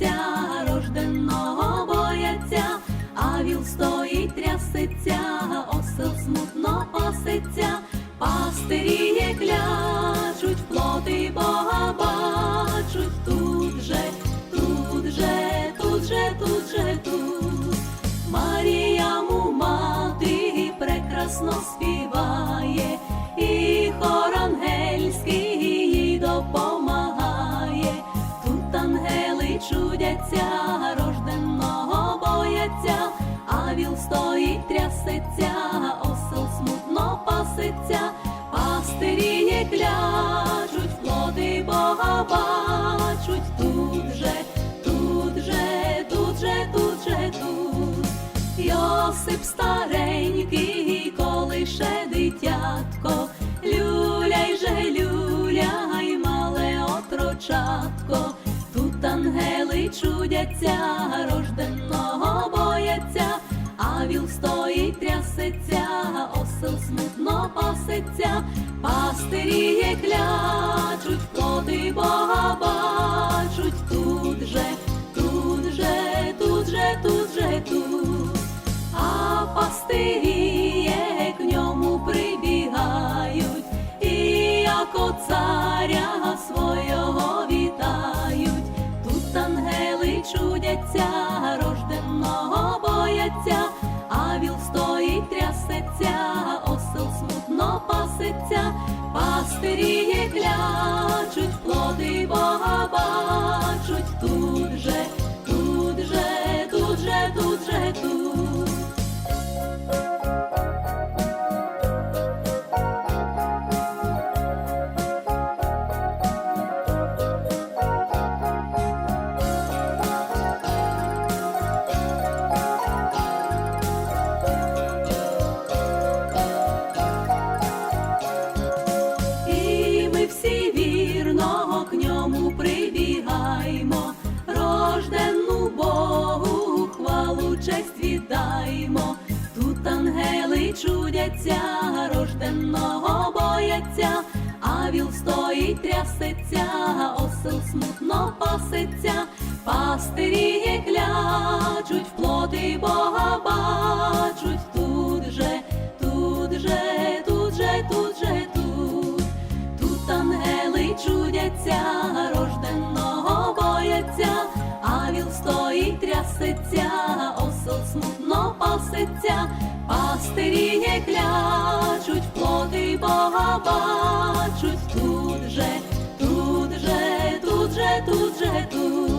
чудяться, рожденного бояться, а віл стоїть, трясеться, осел смутно паситься, пастирі клячуть, Бачуть, тут же, тут же, тут же, тут же, тут. Йосип старенький, коли ще дитятко, люляй же, люляй, мале отрочатко, тут ангели чудяться, рожденного бояться, а віл стоїть, трясеться, осел смутно пасеться, пастирі клячуть, плоди Бога бачуть, тут же, тут же, тут же, тут же, тут. А пастирі к ньому прибігають, і як царя свого вітають. Тут ангели чудяться, стоїть, осел смутно паситься, пастирі клячуть, плоди Бога бачуть, тут честь. Тут ангели чудяться, рожденного бояться, а віл стоїть, трясеться, осел смутно пасеться, пастирі клячуть, плоди Бога бачуть, тут же, тут же, тут же, тут же, тут. Тут ангели чудяться, рожденного бояться, а віл стоїть, трясеться, пасеться, пастирі не клячуть, плоти Бога бачуть, тут же, тут же, тут же, тут же, тут.